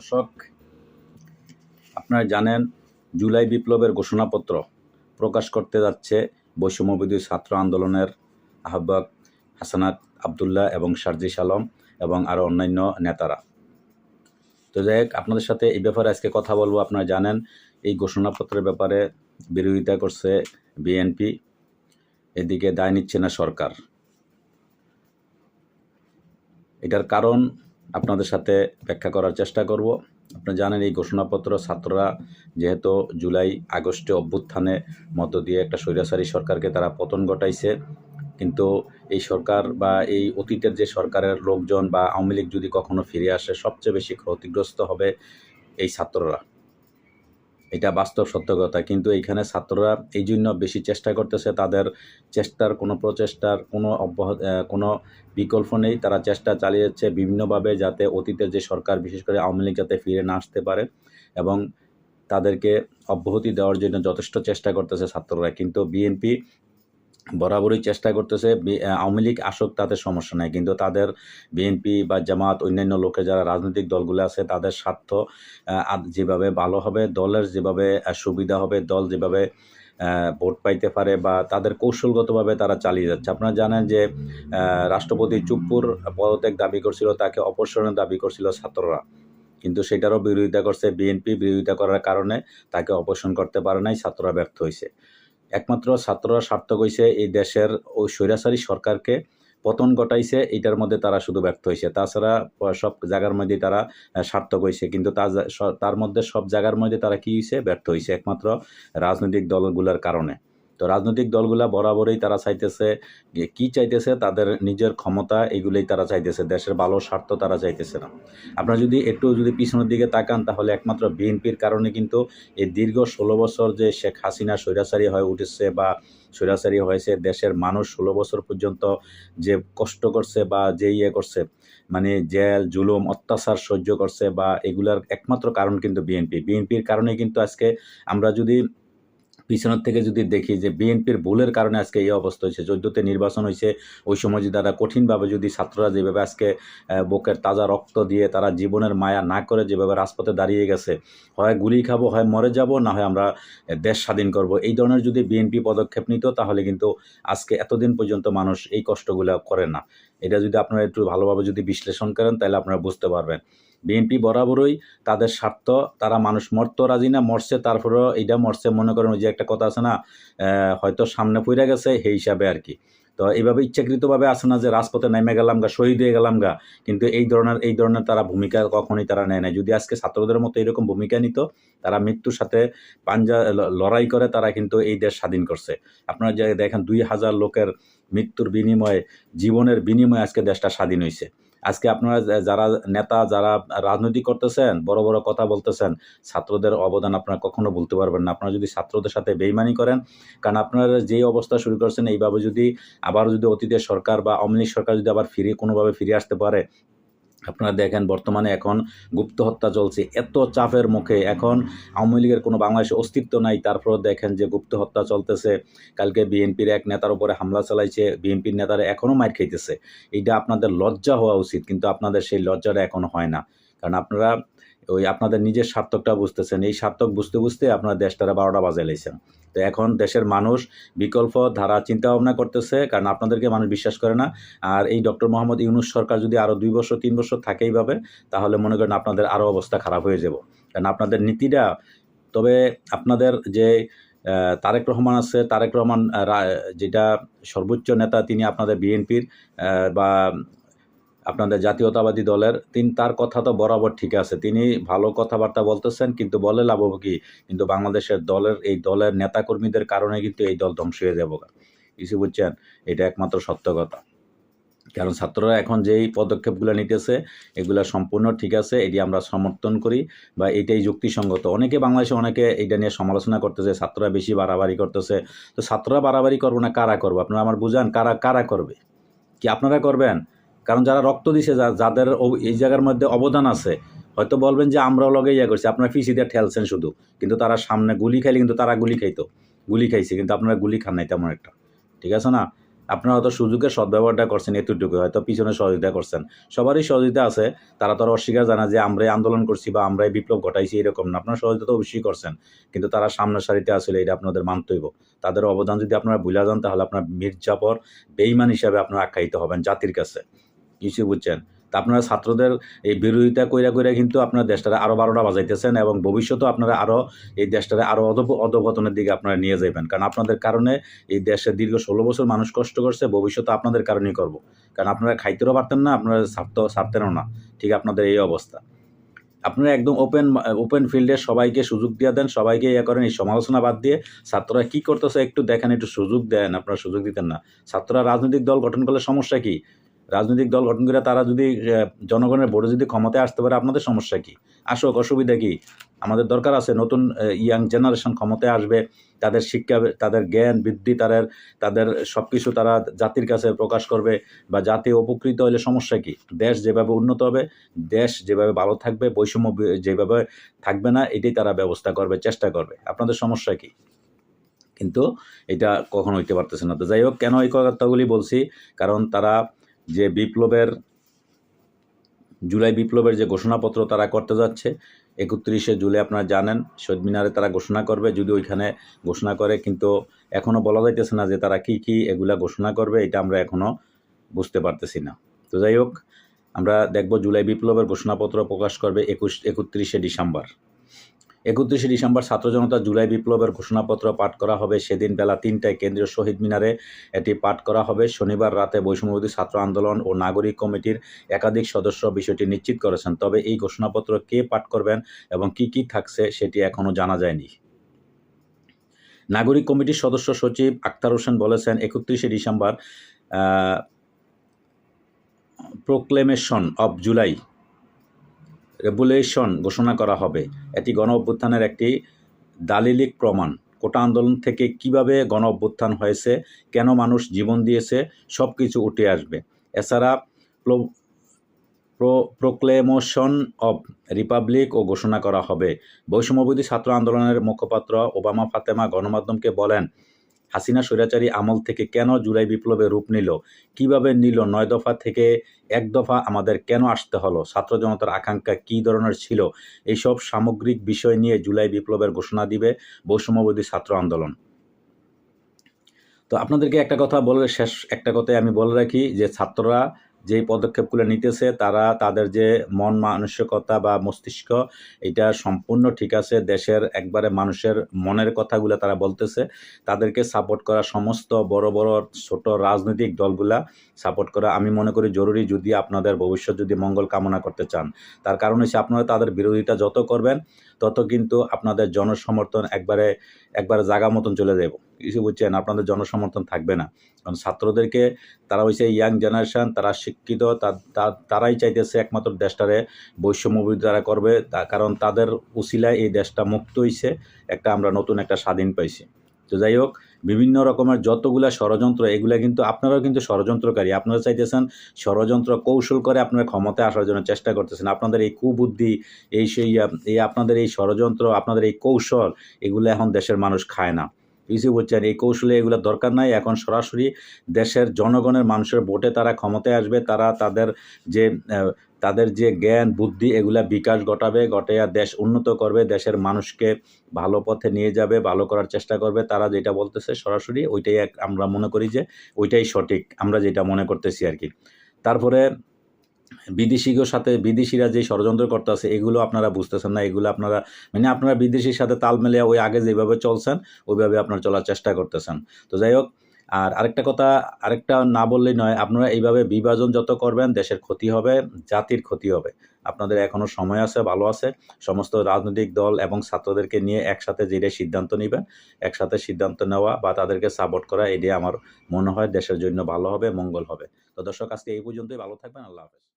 দর্শক, আপনারা জানেন জুলাই বিপ্লবের ঘোষণাপত্র প্রকাশ করতে যাচ্ছে বৈষম্যবিধি ছাত্র আন্দোলনের আহ্বায়ক হাসানাত আবদুল্লাহ এবং শারজিস আলম এবং আরও অন্যান্য নেতারা। তো যাই হোক, আপনাদের সাথে এই ব্যাপারে আজকে কথা বলব। আপনারা জানেন এই ঘোষণাপত্রের ব্যাপারে বিরোধিতা করছে বিএনপি, এদিকে দায় নিচ্ছে না সরকার। এটার কারণ আপনাদের সাথে ব্যাখ্যা করার চেষ্টা করব। আপনি জানেন এই ঘোষণাপত্র ছাত্ররা যেহেতু জুলাই আগস্টে অভ্যুত্থানে মধ্য দিয়ে একটা স্বৈরাচারী সরকারকে তারা পতন ঘটাইছে, কিন্তু এই সরকার বা এই অতীতের যে সরকারের লোকজন বা আওয়ামী লীগ যদি কখনো ফিরে আসে, সবচেয়ে বেশি ক্ষতিগ্রস্ত হবে এই ছাত্ররা। এটা বাস্তব সত্য কথা। কিন্তু এইখানে ছাত্ররা এই জন্য বেশি চেষ্টা করতেছে, তাদের চেষ্টার কোনো প্রচেষ্টার কোনো অব্যাহত কোনো বিকল্প নেই। তারা চেষ্টা চালিয়ে যাচ্ছে বিভিন্নভাবে যাতে অতীতের যে সরকার, বিশেষ করে আওয়ামী লীগ যাতে ফিরে না আসতে পারে এবং তাদেরকে অব্যাহতি দেওয়ার জন্য যথেষ্ট চেষ্টা করতেছে ছাত্ররা। কিন্তু বিএনপি বরাবরই চেষ্টা করতেছে। আওয়ামী লীগ আসুক তাদের সমস্যা নাই। কিন্তু তাদের বিএনপি বা জামাত, অন্যান্য লোকে যারা রাজনৈতিক দলগুলো আছে, তাদের স্বার্থ যেভাবে ভালো হবে, দলের যেভাবে সুবিধা হবে, দল যেভাবে ভোট পাইতে পারে বা তাদের কৌশলগতভাবে তারা চালিয়ে যাচ্ছে। আপনারা জানেন যে রাষ্ট্রপতি চুপ্পুর পদত্যাগ দাবি করছিল, তাকে অপসারণের দাবি করছিল ছাত্ররা। কিন্তু সেটারও বিরোধিতা করছে বিএনপি, বিরোধিতা করার কারণে তাকে অপসারণ করতে পারে নাই, ছাত্ররা ব্যর্থ হয়েছে একমাত্র ছাত্ররা সার্থক হয়েছে এই দেশের ওই স্বৈরাচারী সরকারকে পতন ঘটাইছে এটার মধ্যে তারা শুধু ব্যর্থ হয়েছে তাছাড়া সব জায়গার মধ্যে তারা সার্থক হয়েছে কিন্তু তার মধ্যে সব জায়গার মধ্যে তারা কী হয়েছে ব্যর্থ হয়েছে একমাত্র রাজনৈতিক দলগুলোর কারণে। তো রাজনৈতিক দলগুলা বরাবরই তারা চাইতেছে কি চাইতেছে, তাদের নিজের ক্ষমতা এগুলোই তারা চাইতেছে, দেশের ভালো স্বার্থ তারা চাইতেছে না। আপনারা যদি একটু যদি পিছনের দিকে তাকান, তাহলে একমাত্র বিএনপির কারণে কিন্তু এই দীর্ঘ ষোলো বছর যে শেখ হাসিনা স্বৈরাচারী হয়ে উঠেছে বা স্বৈরাচারী হয়েছে, দেশের মানুষ ষোলো বছর পর্যন্ত যে কষ্ট করছে বা যে ইয়ে করছে মানে জেল, জুলুম, অত্যাচার সহ্য করছে বা এগুলার একমাত্র কারণ কিন্তু বিএনপি। বিএনপির কারণে কিন্তু আজকে আমরা যদি পিছনের থেকে যদি দেখি যে বিএনপির ভুলের কারণে আজকে এই অবস্থা হয়েছে, চোদ্দোতে নির্বাচন হয়েছে, ওই সময় যদি তারা কঠিনভাবে যদি ছাত্ররা যেভাবে আজকে বুকের তাজা রক্ত দিয়ে তারা জীবনের মায়া না করে যেভাবে রাজপথে দাঁড়িয়ে গেছে, হয় গুলি খাব, হয় মরে যাব, না হয় আমরা দেশ স্বাধীন করব, এই ধরনের যদি বিএনপি পদক্ষেপ নিত, তাহলে কিন্তু আজকে এতদিন পর্যন্ত মানুষ এই কষ্টগুলো করে না। এটা যদি আপনারা একটু ভালোভাবে যদি বিশ্লেষণ করেন, তাহলে আপনারা বুঝতে পারবেন। বিএনপি বরাবরই তাদের স্বার্থ, তারা মানুষ মরতো রাজি না, মরছে, তারপরেও এইটা মরছে, মনে করেন ওই যে একটা কথা আছে না হয়তো সামনে পড়ে গেছে, সেই হিসাবে আর কি। তো এইভাবে ইচ্ছাকৃতভাবে আসে না যে রাজপথে নেমে গেলাম গা, শহীদ হয়ে গেলাম গা, কিন্তু এই ধরনের এই ধরনের তারা ভূমিকা কখনোই তারা নেয় না যদি আজকে ছাত্রদের মতো এরকম ভূমিকা নিত, তারা মৃত্যুর সাথে পাঞ্জা লড়াই করে তারা কিন্তু এই দেশ স্বাধীন করছে। আপনারা যে দেখেন দুই হাজার লোকের মৃত্যুর বিনিময়ে, জীবনের বিনিময়ে আজকে দেশটা স্বাধীন হয়েছে আজকে আপনারা যারা নেতা, যারা রাজনীতি করতেছেন, বড় বড় কথা বলতেছেন, ছাত্রদের অবদান আপনারা কখনো বলতে পারবেন না। আপনারা যদি ছাত্রদের সাথে বেইমানি করেন, কারণ আপনারা যেই অবস্থা শুরু করছেন, এইভাবে যদি আবার যদি অতীতের সরকার বা আওয়ামী সরকার যদি আবার ফিরে, কোনোভাবে ফিরে আসতে পারে আপনারা দেখেন বর্তমানে এখন গুপ্ত হত্যা চলছে, এত চাপের মুখে। এখন আওয়ামী লীগের কোনো বাংলাদেশে অস্তিত্ব নাই তারপর দেখেন যে গুপ্ত হত্যা চলতেছে। কালকে বিএনপির এক নেতার উপরে হামলা চালাইছে, বিএনপির নেতারা এখনও মার খাইতেছে। এটা আপনাদের লজ্জা হওয়া উচিত, কিন্তু আপনাদের সেই লজ্জাটা এখনও হয় না। কারণ আপনারা ওই আপনাদের নিজের স্বার্থকটা বুঝতেছেন। এই স্বার্থক বুঝতে বুঝতে আপনারা দেশটারা বারোটা বাজে লাইছেন। তো এখন দেশের মানুষ বিকল্প ধারা চিন্তা ভাবনা করতেছে, কারণ আপনাদেরকে মানুষ বিশ্বাস করে না। আর এই ডক্টর মোহাম্মদ ইউনুস সরকার যদি আরও দুই বছর, তিন বছর থাকে এইভাবে, তাহলে মনে করেন আপনাদের আরও অবস্থা খারাপ হয়ে যাব। কারণ আপনাদের নীতিটা, তবে আপনাদের যে তারেক রহমান আছে, তারেক রহমান যেটা সর্বোচ্চ নেতা তিনি আপনাদের বিএনপির বা আপনাদের জাতীয়তাবাদী দলের, তিন, তার কথা তো বরাবর ঠিক আছে। তিনি ভালো কথাবার্তা বলতেছেন, কিন্তু বলে লাভ কি? কিন্তু বাংলাদেশের দলের, এই দলের নেতাকর্মীদের কারণে কিন্তু এই দল ধ্বংস হয়ে যাব। কিছু বুঝছেন? এটা একমাত্র সত্য কথা। কারণ ছাত্ররা এখন যেই পদক্ষেপগুলো নিতেছে, এগুলো সম্পূর্ণ ঠিক আছে, এটি আমরা সমর্থন করি বা এটাই যুক্তিসঙ্গত। অনেকে বাংলাদেশে অনেকে এটা নিয়ে সমালোচনা করতেছে, ছাত্ররা বেশি বাড়াবাড়ি করতেছে। তো ছাত্ররা বাড়াবাড়ি করব না, কারা করব? আপনারা আমার বুঝান, কারা কারা করবে? কি আপনারা করবেন? কারণ যারা রক্ত দিছে যাদের এই জায়গার মধ্যে অবদান আছে, হয়তো বলবেন যে আমরাও লগে ইয়ে করছি, আপনারা ফিসি দিয়ে ঠেলছেন শুধু। কিন্তু তারা সামনে গুলি খাইলে কিন্তু তারা গুলি খাইতো। গুলি খাইছে, কিন্তু আপনারা গুলি খান নাই তেমন একটা। ঠিক আছে না? আপনারা হয়তো সুযোগের সদ্ব্যবহারটা করছেন এতটুকু, হয়তো পিছনে সহযোগিতা করছেন। সবারই সহযোগিতা আছে, তারা তো অস্বীকার জানা যে আমরাই আন্দোলন করছি বা আমরাই বিপ্লব ঘটাইছি, এরকম না। আপনারা সহযোগিতা তো অবশ্যই করছেন, কিন্তু তারা সামনের সারিতে আসলে এটা আপনাদের মানতে হইব তাদের অবদান যদি আপনারা ভুলে যান, তাহলে আপনার মির্জাপর বেইমান হিসাবে আপনারা আখ্যায়িত হবেন জাতির কাছে। কিছু বুঝছেন। তা আপনারা ছাত্রদের এই বিরোধিতা কইরা কইরা কিন্তু আপনার দেশটারে আরও বারোটা বাজাইতেছেন এবং ভবিষ্যতেও আপনারা আরও এই দেশটারে আরও অধ অধপতনের দিকে আপনারা নিয়ে যাবেন কারণ আপনাদের কারণে এই দেশে দীর্ঘ ষোলো বছর মানুষ কষ্ট করছে ভবিষ্যতে আপনাদের কারণেই করব। কারণ আপনারা খাইতেও পারতেন না, আপনারা ছাড়তে ছাড়তেনও না। ঠিক আপনাদের এই অবস্থা। আপনারা একদম ওপেন ওপেন ফিল্ডে সবাইকে সুযোগ দিয়ে দেন, সবাইকে ইয়ে করেন, এই সমালোচনা বাদ দিয়ে ছাত্ররা কী করতেছে একটু দেখেন, একটু সুযোগ দেন, আপনারা সুযোগ দিতেন না। ছাত্ররা রাজনৈতিক দল গঠন করলে সমস্যা কি? রাজনৈতিক দল গঠন করে তারা যদি জনগণের ভোটে যদি ক্ষমতায় আসতে পারে, আপনাদের সমস্যা কি? আসুক, অসুবিধা কি? আমাদের দরকার আছে নতুন ইয়াং জেনারেশন ক্ষমতায় আসবে, তাদের শিক্ষা, তাদের জ্ঞান, বৃদ্ধি, তাদের তাদের সব কিছু তারা জাতির কাছে প্রকাশ করবে বা জাতি উপকৃত হলে সমস্যা কি? দেশ যেভাবে উন্নত হবে, দেশ যেভাবে ভালো থাকবে, বৈষম্য যেভাবে থাকবে না, এটাই তারা ব্যবস্থা করবে, চেষ্টা করবে। আপনাদের সমস্যা কি? কিন্তু এটা কখনো হইতে পারতেছে না। তো যাই হোক, কেন এই কথাগুলি বলছি? কারণ তারা যে বিপ্লবের, জুলাই বিপ্লবের যে ঘোষণাপত্র তারা করতে যাচ্ছে, একত্রিশে জুলাই আপনারা জানেন, শহীদ মিনারে তারা ঘোষণা করবে, যদি ওইখানে ঘোষণা করে, কিন্তু এখনও বলা যাইতেছে না যে তারা কি কি এগুলা ঘোষণা করবে, এটা আমরা এখনও বুঝতে পারতেছি না। তো যাই হোক, আমরা দেখব জুলাই বিপ্লবের ঘোষণাপত্র প্রকাশ করবে একুশ, একত্রিশে ডিসেম্বর। একত্রিশে ডিসেম্বর ছাত্র জনতা জুলাই বিপ্লবের ঘোষণাপত্র পাঠ করা হবে। সেদিন বেলা তিনটায় কেন্দ্রীয় শহীদ মিনারে এটি পাঠ করা হবে। শনিবার রাতে বৈষম্যবিরোধী ছাত্র আন্দোলন ও নাগরিক কমিটির একাধিক সদস্য বিষয়টি নিশ্চিত করেছেন। তবে এই ঘোষণাপত্র কে পাঠ করবেন এবং কি কি থাকছে সেটি এখনও জানা যায়নি। নাগরিক কমিটির সদস্য সচিব আক্তার হোসেন বলেছেন, একত্রিশে December proclamation of July regulation ঘোষণা করা হবে। এটি গণ অভ্যুত্থানের একটি দালিলিক প্রমাণ। কোটা আন্দোলন থেকে কীভাবে গণ অভ্যুত্থান হয়েছে, কেন মানুষ জীবন দিয়েছে সব কিছু উঠে আসবে। এছাড়া প্রোক্লেমোশন অব রিপাবলিক ও ঘোষণা করা হবে। বৈষম্যবিধি ছাত্র আন্দোলনের মুখপাত্র ওবামা ফাতেমা গণমাধ্যমকে বলেন হাসিনা স্বৈরাচারী আমল থেকে কেন জুলাই বিপ্লবে রূপ নিল? কীভাবে নিল? নয় দফা থেকে এক দফা আমাদের কেন আসতে হলো? ছাত্র জনতার আকাঙ্ক্ষা কী ধরনের ছিল? এইসব সামগ্রিক বিষয় নিয়ে জুলাই বিপ্লবের ঘোষণা দিবে বৈষম্যবিধি ছাত্র আন্দোলন। তো আপনাদেরকে একটা কথা বলে শেষ, একটা কথাই আমি বলে রাখি যে ছাত্ররা যেই পদক্ষেপগুলো নিতেছে, তারা তাদের যে মন মানসিকতা বা মস্তিষ্ক, এটা সম্পূর্ণ ঠিক আছে। দেশের একবারে মানুষের মনের কথাগুলো তারা বলতেছে। তাদেরকে সাপোর্ট করা সমস্ত বড় বড়, ছোট রাজনৈতিক দলগুলা সাপোর্ট করা আমি মনে করি জরুরি যদি আপনাদের ভবিষ্যৎ যদি মঙ্গল কামনা করতে চান। তার কারণ হচ্ছে আপনারা তাদের বিরোধিতা যত করবেন, তত কিন্তু আপনাদের জনসমর্থন একবারে একবারে জায়গা মতন চলে যাব কিছু বুঝছেন, আপনাদের জনসমর্থন থাকবে না। কারণ ছাত্রদেরকে, তারা হচ্ছে ইয়াং জেনারেশন তারা শিক্ষিত তারাই চাইতেছে একমাত্র দেশটারে বৈষম্যবিরোধী তারা করবে। কারণ তাদের উসিলায় এই দেশটা মুক্ত হয়েছে একটা আমরা নতুন একটা স্বাধীন পাইছি। তো যাই হোক, বিভিন্ন রকমের যতগুলা ষড়যন্ত্র, এগুলা কিন্তু আপনারাও কিন্তু ষড়যন্ত্রকারী। আপনারা চাইতেছেন ষড়যন্ত্র কৌশল করে আপনারা ক্ষমতায় আসার জন্য চেষ্টা করতেছেন। আপনাদের এই কুবুদ্ধি, এই সেই এই আপনাদের এই ষড়যন্ত্র, আপনাদের এই কৌশল, এগুলো এখন দেশের মানুষ খায় না। কিছু বলছেন এই কৌশলে এগুলো দরকার নাই। এখন সরাসরি দেশের জনগণের মানুষের ভোটে তারা ক্ষমতায় আসবে, তারা তাদের যে তাদের যে জ্ঞান, বুদ্ধি এগুলা বিকাশ ঘটাবে, ঘটাইয়া দেশ উন্নত করবে, দেশের মানুষকে ভালো পথে নিয়ে যাবে, ভালো করার চেষ্টা করবে। তারা যেটা বলতেছে সরাসরি ওইটাই আমরা মনে করি যে ওইটাই সঠিক, আমরা যেটা মনে করতেছি আর কি। তারপরে বিদেশিদের সাথে বিদেশিরা যে ষড়যন্ত্র করতে আছে এগুলো আপনারা বুঝতেছেন না। এগুলো আপনারা মানে আপনারা বিদেশির সাথে তাল মিলিয়ে ওই আগে যেভাবে চলছেন, ওইভাবে আপনারা চলার চেষ্টা করতেছেন। তো যাই হোক, আর আরেকটা কথা, আরেকটা না বললেই নয়, আপনারা এইভাবে বিভাজন যত করবেন, দেশের ক্ষতি হবে, জাতির ক্ষতি হবে। আপনাদের এখনও সময় আছে, ভালো আছে, সমস্ত রাজনৈতিক দল এবং ছাত্রদেরকে নিয়ে একসাথে যেটাই সিদ্ধান্ত নেবেন, একসাথে সিদ্ধান্ত নেওয়া বা তাদেরকে সাপোর্ট করা, এটাই আমার মনে হয় দেশের জন্য ভালো হবে, মঙ্গল হবে। তো দর্শক, আজকে এই পর্যন্তই, ভালো থাকবেন, আল্লাহ হাফেজ।